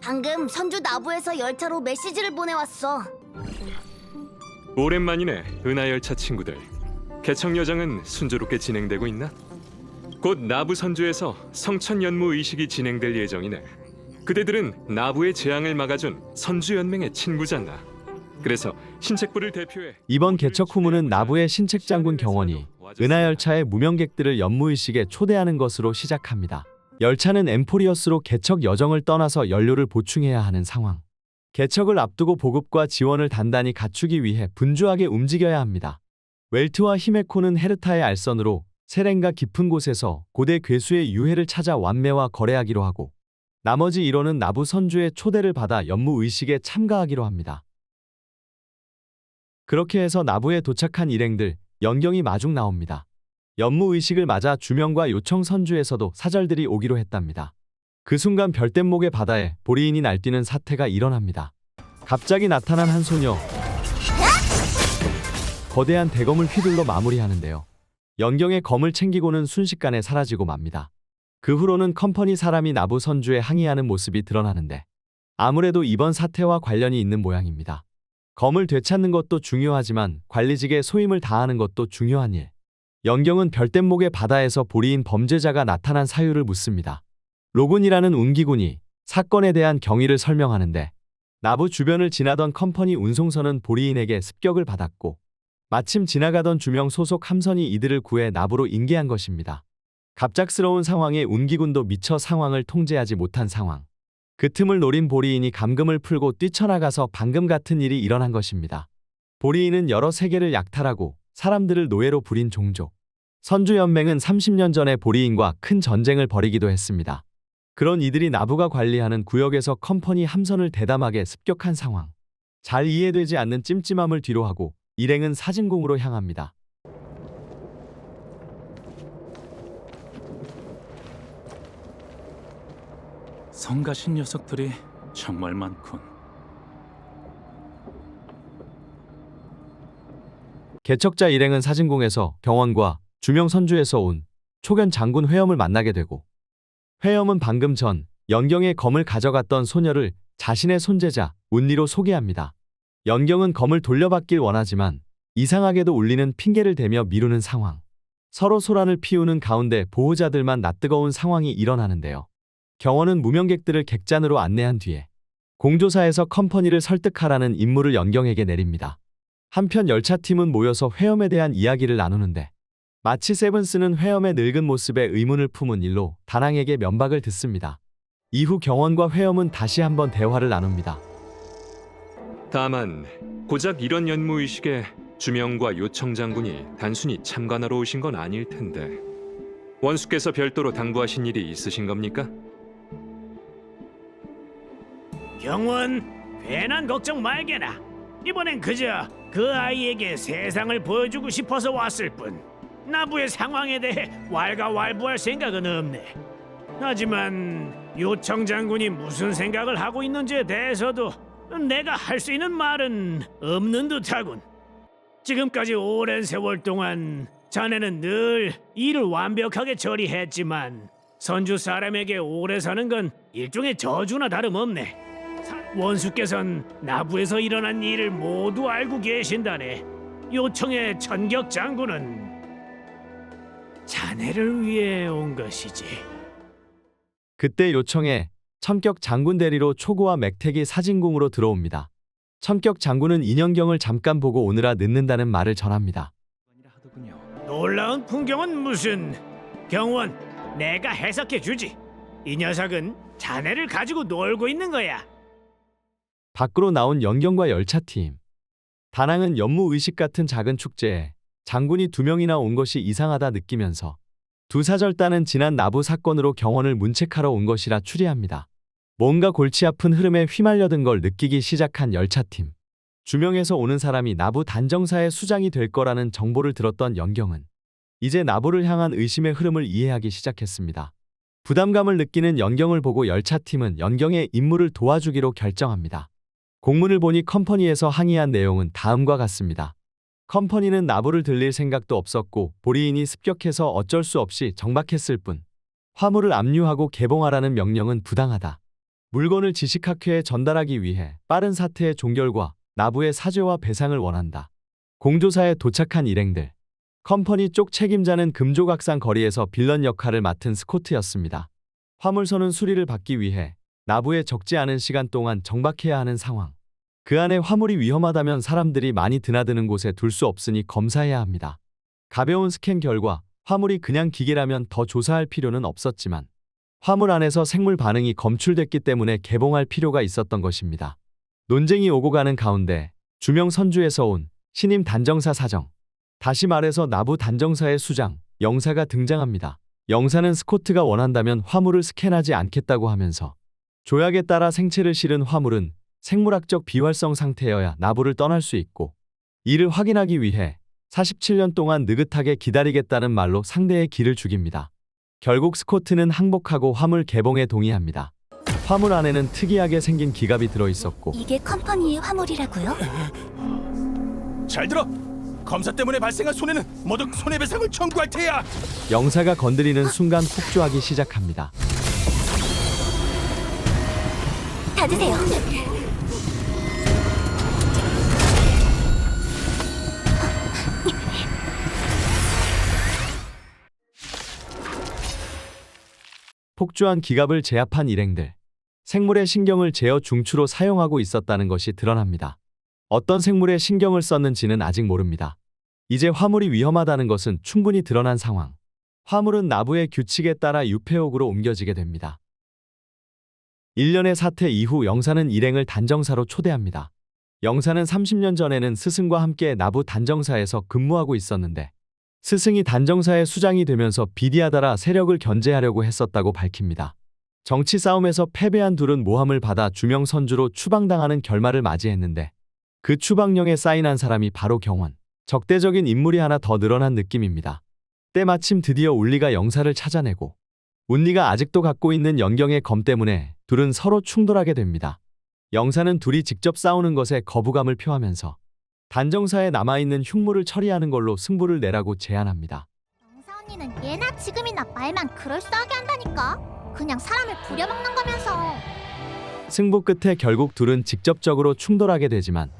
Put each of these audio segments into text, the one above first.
방금 선주 나부에서 열차로 메시지를 보내왔어. 오랜만이네 은하 열차 친구들 개척 여정은 순조롭게 진행되고 있나? 곧 나부 선주에서 성천 연무 의식이 진행될 예정이네 그대들은 나부의 재앙을 막아준 선주 연맹의 친구잖아 그래서 신책부를 대표해 이번 개척 후문은 나부의 신책 장군 경원이 은하열차의 무명객들을 연무의식에 초대하는 것으로 시작합니다. 열차는 엠포리어스로 개척 여정을 떠나서 연료를 보충해야 하는 상황. 개척을 앞두고 보급과 지원을 단단히 갖추기 위해 분주하게 움직여야 합니다. 웰트와 히메코는 헤르타의 알선으로 세렌과 깊은 곳에서 고대 괴수의 유해를 찾아 완매와 거래하기로 하고 나머지 일원은 나부 선주의 초대를 받아 연무 의식에 참가하기로 합니다. 그렇게 해서 나부에 도착한 일행들 연경이 마중 나옵니다. 연무 의식을 맞아 주명과 요청 선주에서도 사절들이 오기로 했답니다. 그 순간 별뗏목의 바다에 보리인이 날뛰는 사태가 일어납니다. 갑자기 나타난 한 소녀. 거대한 대검을 휘둘러 마무리하는데요. 연경의 검을 챙기고는 순식간에 사라지고 맙니다. 그 후로는 컴퍼니 사람이 나부 선주에 항의하는 모습이 드러나는데 아무래도 이번 사태와 관련이 있는 모양입니다. 검을 되찾는 것도 중요하지만 관리직에 소임을 다하는 것도 중요한 일. 연경은 별뗏목의 바다에서 보리인 범죄자가 나타난 사유를 묻습니다. 로군이라는 운기군이 사건에 대한 경위를 설명하는데 나부 주변을 지나던 컴퍼니 운송선은 보리인에게 습격을 받았고 마침 지나가던 주명 소속 함선이 이들을 구해 나부로 인계한 것입니다. 갑작스러운 상황에 운기군도 미처 상황을 통제하지 못한 상황. 그 틈을 노린 보리인이 감금을 풀고 뛰쳐나가서 방금 같은 일이 일어난 것입니다. 보리인은 여러 세계를 약탈하고 사람들을 노예로 부린 종족. 선주연맹은 30년 전에 보리인과 큰 전쟁을 벌이기도 했습니다. 그런 이들이 나부가 관리하는 구역에서 컴퍼니 함선을 대담하게 습격한 상황. 잘 이해되지 않는 찜찜함을 뒤로하고 일행은 사진공으로 향합니다. 성가신 녀석들이 정말 많군. 개척자 일행은 사진공에서 경원과 주명 선주에서 온 초견 장군 회엄을 만나게 되고 회엄은 방금 전 연경의 검을 가져갔던 소녀를 자신의 손재자 운리로 소개합니다. 연경은 검을 돌려받길 원하지만 이상하게도 울리는 핑계를 대며 미루는 상황. 서로 소란을 피우는 가운데 보호자들만 낯뜨거운 상황이 일어나는데요. 경원은 무명객들을 객잔으로 안내한 뒤에 공조사에서 컴퍼니를 설득하라는 임무를 연경에게 내립니다. 한편 열차팀은 모여서 회엄에 대한 이야기를 나누는데 마치 세븐스는 회엄의 늙은 모습에 의문을 품은 일로 다낭에게 면박을 듣습니다. 이후 경원과 회엄은 다시 한번 대화를 나눕니다. 다만 고작 이런 연무 의식에 주명과 요청 장군이 단순히 참관하러 오신 건 아닐 텐데 원수께서 별도로 당부하신 일이 있으신 겁니까? 경원, 괜한 걱정 말게나. 이번엔 그저 그 아이에게 세상을 보여주고 싶어서 왔을 뿐. 나부의 상황에 대해 왈가왈부할 생각은 없네. 하지만 요청 장군이 무슨 생각을 하고 있는지에 대해서도 내가 할 수 있는 말은 없는 듯하군. 지금까지 오랜 세월 동안 자네는 늘 일을 완벽하게 처리했지만 선주 사람에게 오래 사는 건 일종의 저주나 다름없네. 원수께선 나부에서 일어난 일을 모두 알고 계신다네. 요청의 천격 장군은 자네를 위해 온 것이지. 그때 요청에 첨격 장군 대리로 초구와 맥택이 사진공으로 들어옵니다. 첨격 장군은 인연경을 잠깐 보고 오느라 늦는다는 말을 전합니다. 놀라운 풍경은 무슨? 경원, 내가 해석해 주지. 이 녀석은 자네를 가지고 놀고 있는 거야. 밖으로 나온 연경과 열차팀. 다낭은 연무 의식 같은 작은 축제에 장군이 두 명이나 온 것이 이상하다 느끼면서 두 사절단은 지난 나부 사건으로 경원을 문책하러 온 것이라 추리합니다. 뭔가 골치 아픈 흐름에 휘말려든 걸 느끼기 시작한 열차팀. 주명에서 오는 사람이 나부 단정사의 수장이 될 거라는 정보를 들었던 연경은 이제 나부를 향한 의심의 흐름을 이해하기 시작했습니다. 부담감을 느끼는 연경을 보고 열차팀은 연경의 임무를 도와주기로 결정합니다. 공문을 보니 컴퍼니에서 항의한 내용은 다음과 같습니다. 컴퍼니는 나부를 들릴 생각도 없었고 보리인이 습격해서 어쩔 수 없이 정박했을 뿐 화물을 압류하고 개봉하라는 명령은 부당하다. 물건을 지식학회에 전달하기 위해 빠른 사태의 종결과 나부의 사죄와 배상을 원한다. 공조사에 도착한 일행들. 컴퍼니 쪽 책임자는 금조각상 거리에서 빌런 역할을 맡은 스코트였습니다. 화물선은 수리를 받기 위해 나부에 적지 않은 시간 동안 정박해야 하는 상황. 그 안에 화물이 위험하다면 사람들이 많이 드나드는 곳에 둘 수 없으니 검사해야 합니다. 가벼운 스캔 결과 화물이 그냥 기계라면 더 조사할 필요는 없었지만 화물 안에서 생물 반응이 검출됐기 때문에 개봉할 필요가 있었던 것입니다. 논쟁이 오고 가는 가운데 주명 선주에서 온 신임 단정사 사정, 다시 말해서 나부 단정사의 수장, 영사가 등장합니다. 영사는 스코트가 원한다면 화물을 스캔하지 않겠다고 하면서 조약에 따라 생체를 실은 화물은 생물학적 비활성 상태여야 나부를 떠날 수 있고 이를 확인하기 위해 47년 동안 느긋하게 기다리겠다는 말로 상대의 길을 죽입니다. 결국 스코트는 항복하고 화물 개봉에 동의합니다. 화물 안에는 특이하게 생긴 기갑이 들어 있었고 이게 컴퍼니의 화물이라고요? 잘 들어. 검사 때문에 발생한 손해는 모두 손해배상을 청구할 테야. 영사가 건드리는 순간 폭주하기 시작합니다. 닫으세요. 폭주한 기갑을 제압한 일행들. 생물의 신경을 제어 중추로 사용하고 있었다는 것이 드러납니다. 어떤 생물의 신경을 썼는지는 아직 모릅니다. 이제 화물이 위험하다는 것은 충분히 드러난 상황. 화물은 나부의 규칙에 따라 유폐옥으로 옮겨지게 됩니다. 1년의 사태 이후 영사는 일행을 단정사로 초대합니다. 영사는 30년 전에는 스승과 함께 나부 단정사에서 근무하고 있었는데 스승이 단정사의 수장이 되면서 비디아다라 세력을 견제하려고 했었다고 밝힙니다. 정치 싸움에서 패배한 둘은 모함을 받아 주명 선주로 추방당하는 결말을 맞이했는데 그 추방령에 사인한 사람이 바로 경원. 적대적인 인물이 하나 더 늘어난 느낌입니다. 때마침 드디어 울리가 영사를 찾아내고 운리가 아직도 갖고 있는 연경의 검 때문에 둘은 서로 충돌하게 됩니다. 영사는 둘이 직접 싸우는 것에 거부감을 표하면서 단정사에 남아있는 흉물을 처리하는 걸로 승부를 내라고 제안합니다. 영사 언니는 예나 지금이나 말만 그럴싸하게 한다니까. 그냥 사람을 부려먹는 거면서. 승부 끝에 결국 둘은 직접적으로 충돌하게 되지만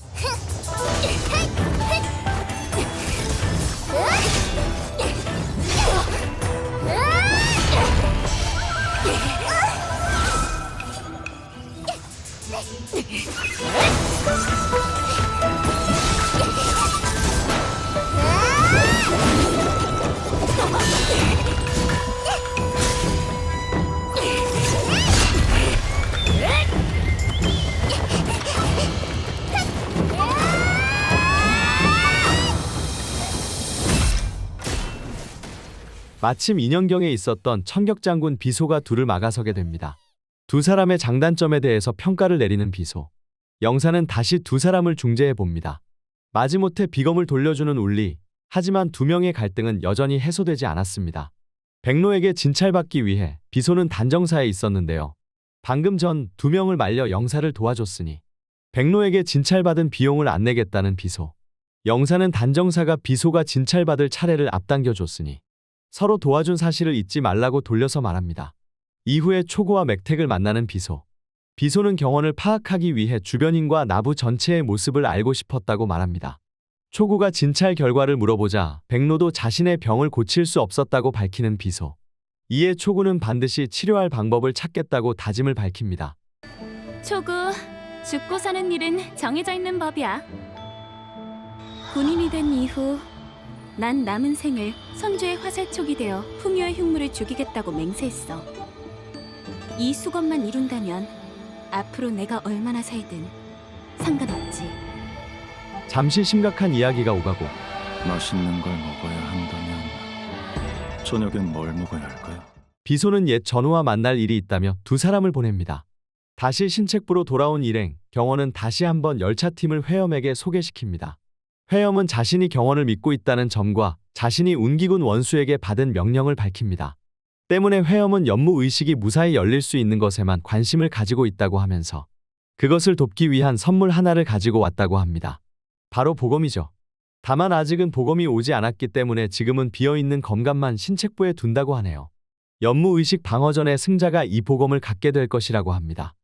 마침 인연경에 있었던 청격장군 비소가 둘을 막아서게 됩니다. 두 사람의 장단점에 대해서 평가를 내리는 비소. 영사는 다시 두 사람을 중재해 봅니다. 마지못해 비검을 돌려주는 울리. 하지만 두 명의 갈등은 여전히 해소되지 않았습니다. 백로에게 진찰받기 위해 비소는 단정사에 있었는데요. 방금 전 두 명을 말려 영사를 도와줬으니 백로에게 진찰받은 비용을 안 내겠다는 비소. 영사는 단정사가 비소가 진찰받을 차례를 앞당겨줬으니 서로 도와준 사실을 잊지 말라고 돌려서 말합니다. 이후에 초고와 맥택을 만나는 비소. 비소는 경원을 파악하기 위해 주변인과 나부 전체의 모습을 알고 싶었다고 말합니다. 초고가 진찰 결과를 물어보자 백로도 자신의 병을 고칠 수 없었다고 밝히는 비소. 이에 초구는 반드시 치료할 방법을 찾겠다고 다짐을 밝힙니다. 초구, 죽고 사는 일은 정해져 있는 법이야. 군인이 된 이후 난 남은 생을 선주의 화살촉이 되어 풍요의 흉물을 죽이겠다고 맹세했어. 이 수건만 이룬다면 앞으로 내가 얼마나 살든 상관없지. 잠시 심각한 이야기가 오가고 맛있는 걸 먹어야 한다면 저녁엔 뭘 먹어야 할까요? 비소는 옛 전우와 만날 일이 있다며 두 사람을 보냅니다. 다시 신책부로 돌아온 일행, 경원은 다시 한번 열차팀을 회엄에게 소개시킵니다. 회엄은 자신이 경원을 믿고 있다는 점과 자신이 운기군 원수에게 받은 명령을 밝힙니다. 때문에 회엄은 연무 의식이 무사히 열릴 수 있는 것에만 관심을 가지고 있다고 하면서 그것을 돕기 위한 선물 하나를 가지고 왔다고 합니다. 바로 보검이죠. 다만 아직은 보검이 오지 않았기 때문에 지금은 비어있는 검감만 신책부에 둔다고 하네요. 연무 의식 방어전의 승자가 이 보검을 갖게 될 것이라고 합니다.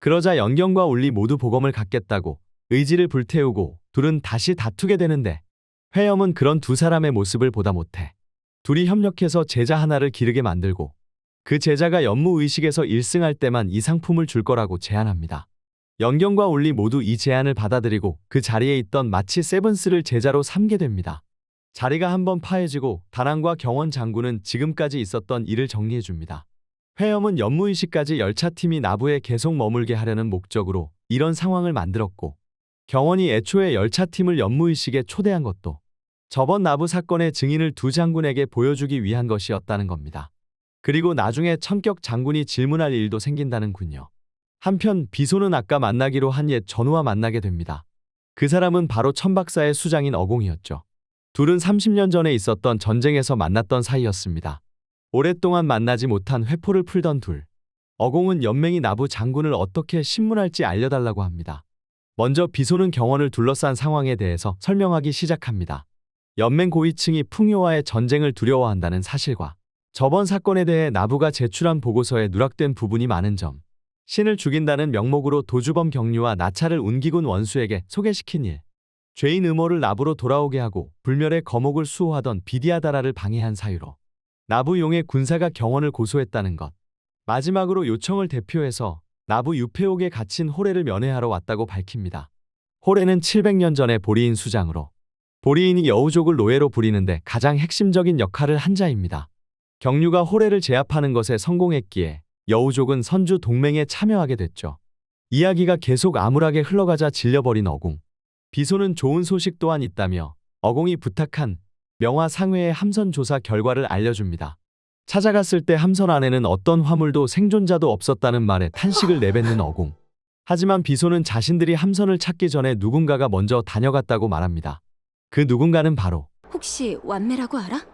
그러자 연경과 울리 모두 보검을 갖겠다고 의지를 불태우고 둘은 다시 다투게 되는데 회염은 그런 두 사람의 모습을 보다 못해 둘이 협력해서 제자 하나를 기르게 만들고 그 제자가 연무 의식에서 1승할 때만 이 상품을 줄 거라고 제안합니다. 연경과 울리 모두 이 제안을 받아들이고 그 자리에 있던 마치 세븐스를 제자로 삼게 됩니다. 자리가 한번 파해지고 다랑과 경원 장군은 지금까지 있었던 일을 정리해 줍니다. 회염은 연무의식까지 열차팀이 나부에 계속 머물게 하려는 목적으로 이런 상황을 만들었고 경원이 애초에 열차팀을 연무의식에 초대한 것도 저번 나부 사건의 증인을 두 장군에게 보여주기 위한 것이었다는 겁니다. 그리고 나중에 천격 장군이 질문할 일도 생긴다는군요. 한편 비소는 아까 만나기로 한 옛 전우와 만나게 됩니다. 그 사람은 바로 천박사의 수장인 어공이었죠. 둘은 30년 전에 있었던 전쟁에서 만났던 사이였습니다. 오랫동안 만나지 못한 회포를 풀던 둘. 어공은 연맹이 나부 장군을 어떻게 신문할지 알려달라고 합니다. 먼저 비소는 경원을 둘러싼 상황에 대해서 설명하기 시작합니다. 연맹 고위층이 풍요와의 전쟁을 두려워한다는 사실과 저번 사건에 대해 나부가 제출한 보고서에 누락된 부분이 많은 점, 신을 죽인다는 명목으로 도주범 경류와 나차를 운기군 원수에게 소개시킨 일, 죄인 음호를 나부로 돌아오게 하고 불멸의 거목을 수호하던 비디아다라를 방해한 사유로 나부 용의 군사가 경원을 고소했다는 것. 마지막으로 요청을 대표해서 나부 유폐옥에 갇힌 호래를 면회하러 왔다고 밝힙니다. 호래는 700년 전의 보리인 수장으로 보리인이 여우족을 노예로 부리는데 가장 핵심적인 역할을 한 자입니다. 경류가 호래를 제압하는 것에 성공했기에 여우족은 선주 동맹에 참여하게 됐죠. 이야기가 계속 암울하게 흘러가자 질려버린 어궁. 비소는 좋은 소식 또한 있다며 어공이 부탁한 명화 상회의 함선 조사 결과를 알려줍니다. 찾아갔을 때 함선 안에는 어떤 화물도 생존자도 없었다는 말에 탄식을 내뱉는 어공. 하지만 비소는 자신들이 함선을 찾기 전에 누군가가 먼저 다녀갔다고 말합니다. 그 누군가는 바로 혹시 완매라고 알아?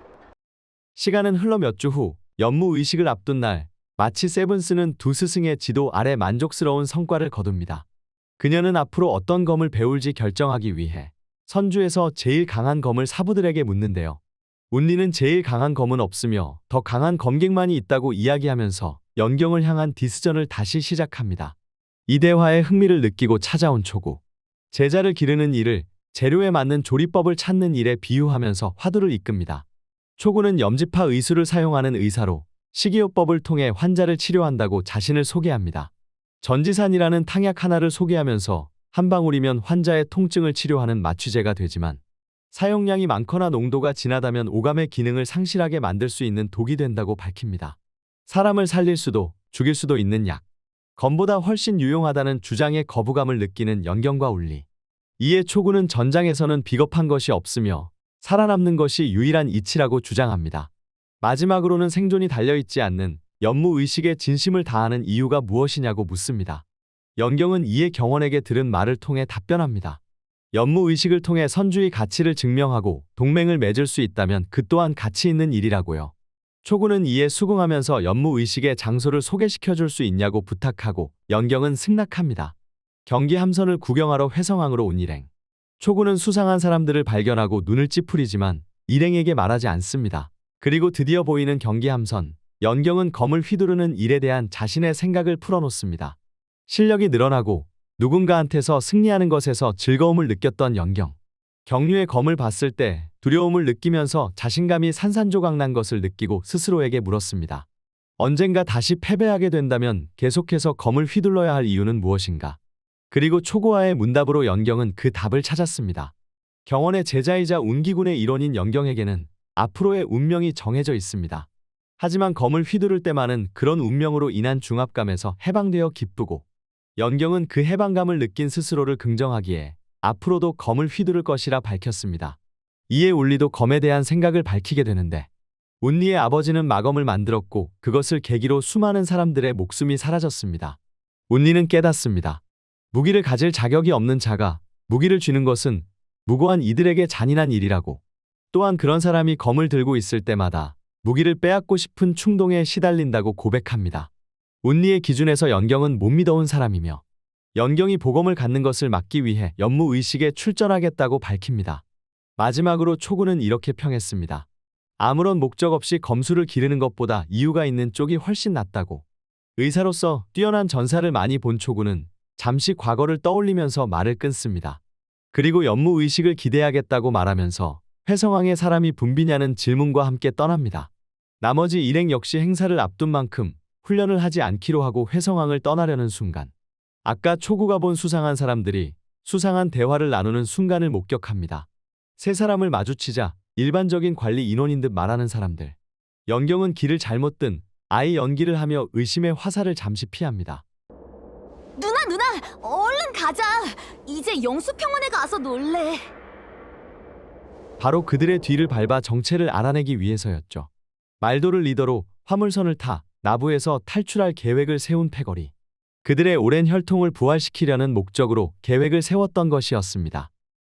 시간은 흘러 몇 주 후 연무 의식을 앞둔 날 마치 세븐스는 두 스승의 지도 아래 만족스러운 성과를 거둡니다. 그녀는 앞으로 어떤 검을 배울지 결정하기 위해 선주에서 제일 강한 검을 사부들에게 묻는데요. 운리는 제일 강한 검은 없으며 더 강한 검객만이 있다고 이야기하면서 연경을 향한 디스전을 다시 시작합니다. 이 대화에 흥미를 느끼고 찾아온 초구. 제자를 기르는 일을 재료에 맞는 조리법을 찾는 일에 비유하면서 화두를 이끕니다. 초구는 염지파 의술을 사용하는 의사로 식이요법을 통해 환자를 치료한다고 자신을 소개합니다. 전지산이라는 탕약 하나를 소개하면서 한 방울이면 환자의 통증을 치료하는 마취제가 되지만 사용량이 많거나 농도가 진하다면 오감의 기능을 상실하게 만들 수 있는 독이 된다고 밝힙니다. 사람을 살릴 수도 죽일 수도 있는 약. 검보다 훨씬 유용하다는 주장에 거부감을 느끼는 연경과 울리. 이에 초구는 전장에서는 비겁한 것이 없으며 살아남는 것이 유일한 이치라고 주장합니다. 마지막으로는 생존이 달려있지 않는 연무 의식에 진심을 다하는 이유가 무엇이냐고 묻습니다. 연경은 이에 경원에게 들은 말을 통해 답변합니다. 연무 의식을 통해 선주의 가치를 증명하고 동맹을 맺을 수 있다면 그 또한 가치 있는 일이라고요. 초구는 이에 수긍하면서 연무 의식의 장소를 소개시켜 줄 수 있냐고 부탁하고 연경은 승낙합니다. 경기 함선을 구경하러 회성항으로 온 일행. 초구는 수상한 사람들을 발견하고 눈을 찌푸리지만 일행에게 말하지 않습니다. 그리고 드디어 보이는 경기 함선. 연경은 검을 휘두르는 일에 대한 자신의 생각을 풀어놓습니다. 실력이 늘어나고 누군가한테서 승리하는 것에서 즐거움을 느꼈던 연경. 경류의 검을 봤을 때 두려움을 느끼면서 자신감이 산산조각 난 것을 느끼고 스스로에게 물었습니다. 언젠가 다시 패배하게 된다면 계속해서 검을 휘둘러야 할 이유는 무엇인가? 그리고 초고와의 문답으로 연경은 그 답을 찾았습니다. 경원의 제자이자 운기군의 일원인 연경에게는 앞으로의 운명이 정해져 있습니다. 하지만 검을 휘두를 때만은 그런 운명으로 인한 중압감에서 해방되어 기쁘고 연경은 그 해방감을 느낀 스스로를 긍정하기에 앞으로도 검을 휘두를 것이라 밝혔습니다. 이에 울리도 검에 대한 생각을 밝히게 되는데 운리의 아버지는 마검을 만들었고 그것을 계기로 수많은 사람들의 목숨이 사라졌습니다. 운리는 깨닫습니다. 무기를 가질 자격이 없는 자가 무기를 쥐는 것은 무고한 이들에게 잔인한 일이라고 또한 그런 사람이 검을 들고 있을 때마다 무기를 빼앗고 싶은 충동에 시달린다고 고백합니다. 운리의 기준에서 연경은 못 믿어온 사람이며 연경이 보검을 갖는 것을 막기 위해 연무 의식에 출전하겠다고 밝힙니다. 마지막으로 초구는 이렇게 평했습니다. 아무런 목적 없이 검수를 기르는 것보다 이유가 있는 쪽이 훨씬 낫다고. 의사로서 뛰어난 전사를 많이 본 초구는 잠시 과거를 떠올리면서 말을 끊습니다. 그리고 연무 의식을 기대하겠다고 말하면서 회성왕의 사람이 분비냐는 질문과 함께 떠납니다. 나머지 일행 역시 행사를 앞둔 만큼 훈련을 하지 않기로 하고 회성왕을 떠나려는 순간 아까 초구가 본 수상한 사람들이 수상한 대화를 나누는 순간을 목격합니다. 세 사람을 마주치자 일반적인 관리 인원인 듯 말하는 사람들. 연경은 길을 잘못 든 아이 연기를 하며 의심의 화살을 잠시 피합니다. 누나 누나 얼른 가자. 이제 영수평원에 가서 놀래. 바로 그들의 뒤를 밟아 정체를 알아내기 위해서였죠. 말도를 리더로 화물선을 타 나부에서 탈출할 계획을 세운 패거리. 그들의 오랜 혈통을 부활시키려는 목적으로 계획을 세웠던 것이었습니다.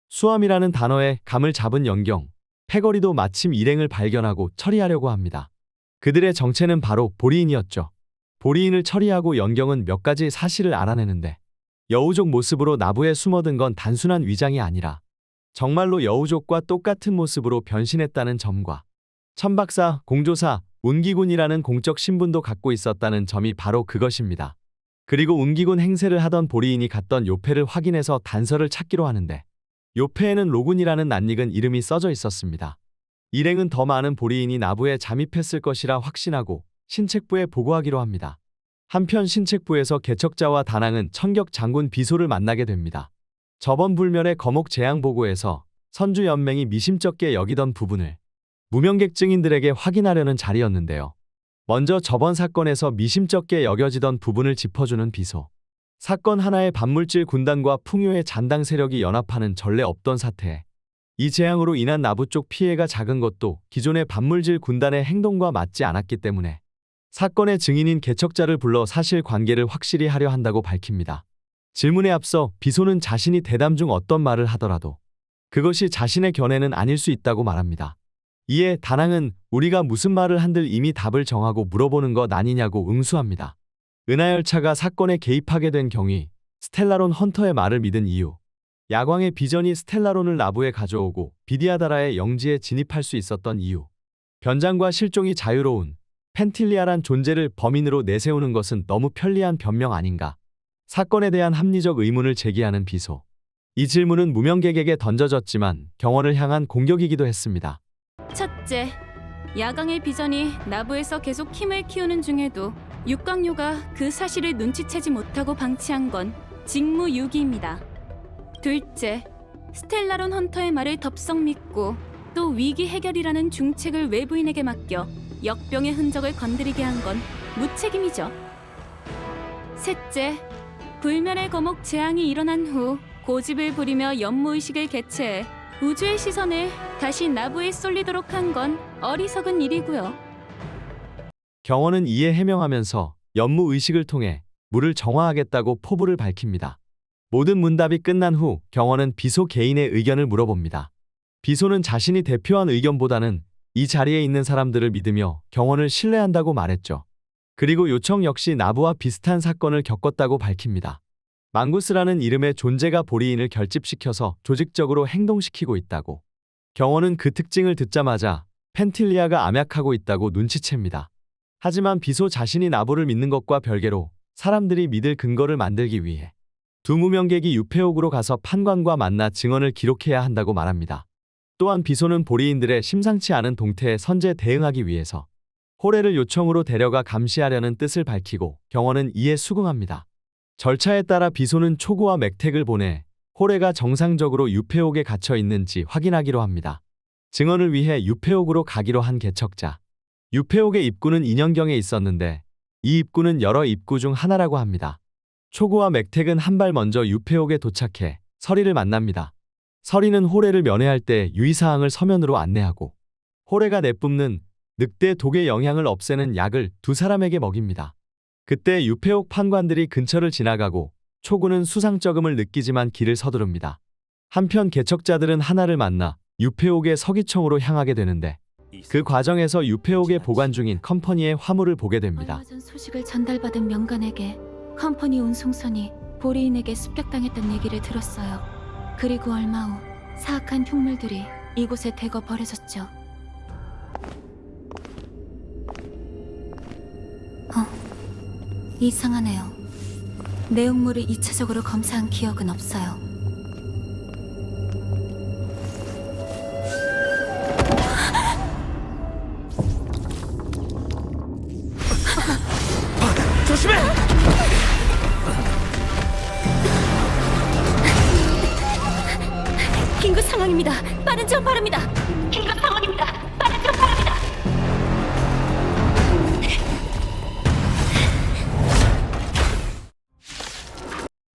수암이라는 단어에 감을 잡은 연경, 패거리도 마침 일행을 발견하고 처리하려고 합니다. 그들의 정체는 바로 보리인이었죠. 보리인을 처리하고 연경은 몇 가지 사실을 알아내는데 여우족 모습으로 나부에 숨어든 건 단순한 위장이 아니라 정말로 여우족과 똑같은 모습으로 변신했다는 점과 천박사, 공조사, 운기군이라는 공적 신분도 갖고 있었다는 점이 바로 그것입니다. 그리고 운기군 행세를 하던 보리인이 갔던 요패를 확인해서 단서를 찾기로 하는데 요패에는 로군이라는 낯익은 이름이 써져 있었습니다. 일행은 더 많은 보리인이 나부에 잠입했을 것이라 확신하고 신책부에 보고하기로 합니다. 한편 신책부에서 개척자와 다낭은 청격 장군 비소를 만나게 됩니다. 저번 불멸의 거목 재앙 보고에서 선주 연맹이 미심쩍게 여기던 부분을 무명객 증인들에게 확인하려는 자리였는데요. 먼저 저번 사건에서 미심쩍게 여겨지던 부분을 짚어주는 비소. 사건 하나의 반물질 군단과 풍요의 잔당 세력이 연합하는 전례 없던 사태에 이 재앙으로 인한 나부 쪽 피해가 작은 것도 기존의 반물질 군단의 행동과 맞지 않았기 때문에 사건의 증인인 개척자를 불러 사실 관계를 확실히 하려 한다고 밝힙니다. 질문에 앞서 비소는 자신이 대담 중 어떤 말을 하더라도 그것이 자신의 견해는 아닐 수 있다고 말합니다. 이에 다낭은 우리가 무슨 말을 한들 이미 답을 정하고 물어보는 것 아니냐고 응수합니다. 은하열차가 사건에 개입하게 된 경위, 스텔라론 헌터의 말을 믿은 이유, 야광의 비전이 스텔라론을 나부에 가져오고 비디아다라의 영지에 진입할 수 있었던 이유, 변장과 실종이 자유로운 펜틸리아란 존재를 범인으로 내세우는 것은 너무 편리한 변명 아닌가. 사건에 대한 합리적 의문을 제기하는 비소. 이 질문은 무명객에게 던져졌지만 경원을 향한 공격이기도 했습니다. 첫째, 야광의 비전이 나부에서 계속 힘을 키우는 중에도 육광요가 그 사실을 눈치채지 못하고 방치한 건 직무유기입니다. 둘째, 스텔라론 헌터의 말을 덥석 믿고 또 위기 해결이라는 중책을 외부인에게 맡겨 역병의 흔적을 건드리게 한 건 무책임이죠. 셋째, 불멸의 거목 재앙이 일어난 후 고집을 부리며 연무의식을 개최해 우주의 시선을 다시 나부에 쏠리도록 한 건 어리석은 일이고요. 경원은 이에 해명하면서 연무 의식을 통해 물을 정화하겠다고 포부를 밝힙니다. 모든 문답이 끝난 후 경원은 비소 개인의 의견을 물어봅니다. 비소는 자신이 대표한 의견보다는 이 자리에 있는 사람들을 믿으며 경원을 신뢰한다고 말했죠. 그리고 요청 역시 나부와 비슷한 사건을 겪었다고 밝힙니다. 망구스라는 이름의 존재가 보리인을 결집시켜서 조직적으로 행동시키고 있다고. 경원은 그 특징을 듣자마자 펜틸리아가 암약하고 있다고 눈치챕니다. 하지만 비소 자신이 나부를 믿는 것과 별개로 사람들이 믿을 근거를 만들기 위해 두 무명객이 유폐옥으로 가서 판관과 만나 증언을 기록해야 한다고 말합니다. 또한 비소는 보리인들의 심상치 않은 동태에 선제 대응하기 위해서 호레를 요청으로 데려가 감시하려는 뜻을 밝히고 경원은 이에 수긍합니다. 절차에 따라 비소는 초구와 맥택을 보내 호레가 정상적으로 유폐옥에 갇혀 있는지 확인하기로 합니다. 증언을 위해 유폐옥으로 가기로 한 개척자. 유폐옥의 입구는 인연경에 있었는데 이 입구는 여러 입구 중 하나라고 합니다. 초구와 맥택은 한 발 먼저 유폐옥에 도착해 서리를 만납니다. 서리는 호레를 면회할 때 유의사항을 서면으로 안내하고 호레가 내뿜는 늑대 독의 영향을 없애는 약을 두 사람에게 먹입니다. 그때 유폐옥 판관들이 근처를 지나가고 초구는 수상쩍음을 느끼지만 길을 서두릅니다. 한편 개척자들은 하나를 만나 유폐옥의 서기청으로 향하게 되는데 그 과정에서 유폐옥에 보관 중인 컴퍼니의 화물을 보게 됩니다. 얼마 전 소식을 전달받은 명관에게 컴퍼니 운송선이 보리인에게 습격당했던 얘기를 들었어요. 그리고 얼마 후 사악한 흉물들이 이곳에 대거 버려졌죠. 어, 이상하네요. 내용물을 2차적으로 검사한 기억은 없어요.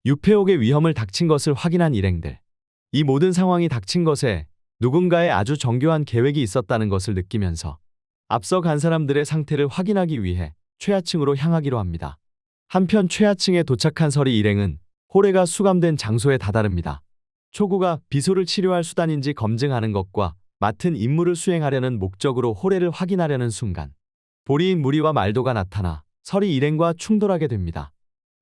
유폐옥의 위험을 닥친 것을 확인한 일행들. 이 모든 상황이 닥친 것에 누군가의 아주 정교한 계획이 있었다는 것을 느끼면서 앞서 간 사람들의 상태를 확인하기 위해 최하층으로 향하기로 합니다. 한편 최하층에 도착한 서리 일행은 호래가 수감된 장소에 다다릅니다. 초구가 비소를 치료할 수단인지 검증하는 것과 맡은 임무를 수행하려는 목적으로 호래를 확인하려는 순간 보리인 무리와 말도가 나타나 서리 일행과 충돌하게 됩니다.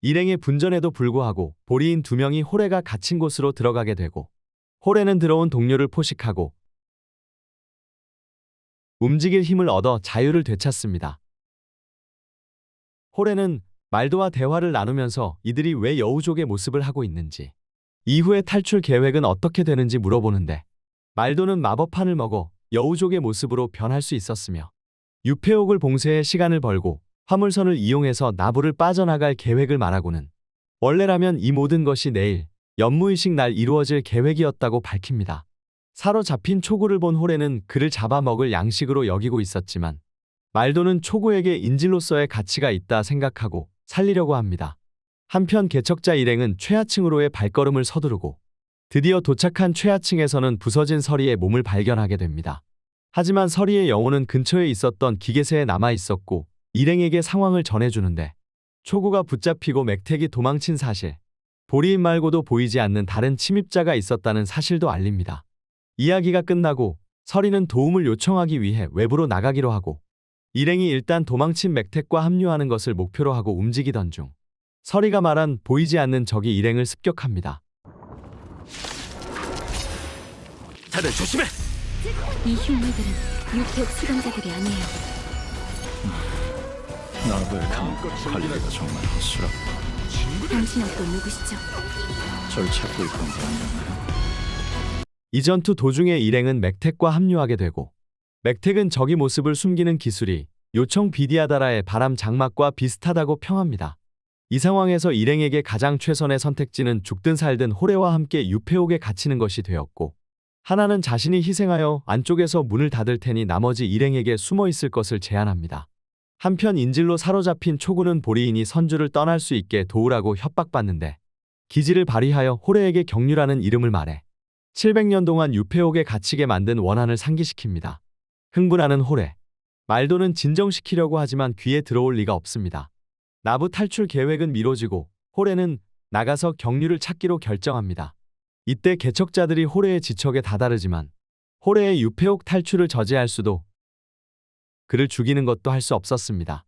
일행의 분전에도 불구하고 보리인 두 명이 호래가 갇힌 곳으로 들어가게 되고 호래는 들어온 동료를 포식하고 움직일 힘을 얻어 자유를 되찾습니다. 호래는 말도와 대화를 나누면서 이들이 왜 여우족의 모습을 하고 있는지 이후의 탈출 계획은 어떻게 되는지 물어보는데 말도는 마법판을 먹어 여우족의 모습으로 변할 수 있었으며 유폐옥을 봉쇄해 시간을 벌고 화물선을 이용해서 나부를 빠져나갈 계획을 말하고는 원래라면 이 모든 것이 내일 연무의식 날 이루어질 계획이었다고 밝힙니다. 사로잡힌 초구를 본 호래는 그를 잡아먹을 양식으로 여기고 있었지만 말도는 초구에게 인질로서의 가치가 있다 생각하고 살리려고 합니다. 한편 개척자 일행은 최하층으로의 발걸음을 서두르고 드디어 도착한 최하층에서는 부서진 서리의 몸을 발견하게 됩니다. 하지만 서리의 영혼은 근처에 있었던 기계새에 남아 있었고 일행에게 상황을 전해주는데 초구가 붙잡히고 맥택이 도망친 사실, 보리인 말고도 보이지 않는 다른 침입자가 있었다는 사실도 알립니다. 이야기가 끝나고 서리는 도움을 요청하기 위해 외부로 나가기로 하고 일행이 일단 도망친 맥택과 합류하는 것을 목표로 하고 움직이던 중 서리가 말한 보이지 않는 적이 일행을 습격합니다. 다들 조심해! 이 흉물들은 유태옥 수감자들이 아니에요. 가는 걸 관리가 정말 헛수라. 당신은 또 누구시죠? 절 찾고 있던 게 아니었나요? 이 전투 도중에 일행은 맥택과 합류하게 되고 맥택은 적이 모습을 숨기는 기술이 요청 비디아다라의 바람 장막과 비슷하다고 평합니다. 이 상황에서 일행에게 가장 최선의 선택지는 죽든 살든 호래와 함께 유폐옥에 갇히는 것이 되었고 하나는 자신이 희생하여 안쪽에서 문을 닫을 테니 나머지 일행에게 숨어 있을 것을 제안합니다. 한편 인질로 사로잡힌 초구는 보리인이 선주를 떠날 수 있게 도우라고 협박받는데 기지를 발휘하여 호래에게 경유라는 이름을 말해 700년 동안 유폐옥에 갇히게 만든 원한을 상기시킵니다. 흥분하는 호래. 말도는 진정시키려고 하지만 귀에 들어올 리가 없습니다. 나부 탈출 계획은 미뤄지고 호래는 나가서 경류를 찾기로 결정합니다. 이때 개척자들이 호래의 지척에 다다르지만 호래의 유폐옥 탈출을 저지할 수도 그를 죽이는 것도 할 수 없었습니다.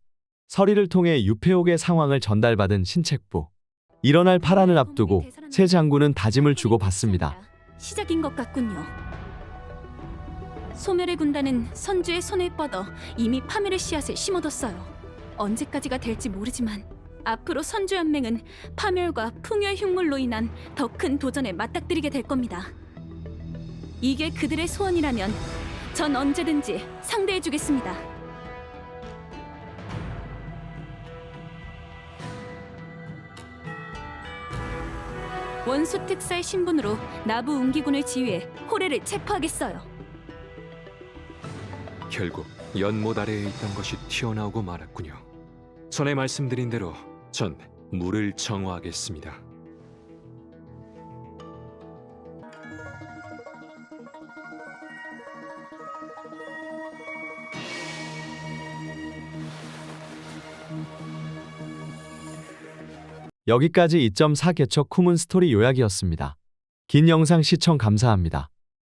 서리를 통해 유폐옥의 상황을 전달받은 신책부. 일어날 파란을 앞두고 새 장군은 다짐을 주고 받습니다. 시작인 것 같군요. 소멸의 군단은 선주의 손을 뻗어 이미 파멸의 씨앗을 심어뒀어요. 언제까지가 될지 모르지만 앞으로 선주 연맹은 파멸과 풍요의 흉물로 인한 더 큰 도전에 맞닥뜨리게 될 겁니다. 이게 그들의 소원이라면 전 언제든지 상대해 주겠습니다. 원수 특사의 신분으로 나부 웅기군을 지휘해 호래를 체포하겠어요. 결국 연못 아래에 있던 것이 튀어나오고 말았군요. 전에 말씀드린 대로 전 물을 정화하겠습니다. 여기까지 2.4 개척 쿠문 스토리 요약이었습니다. 긴 영상 시청 감사합니다.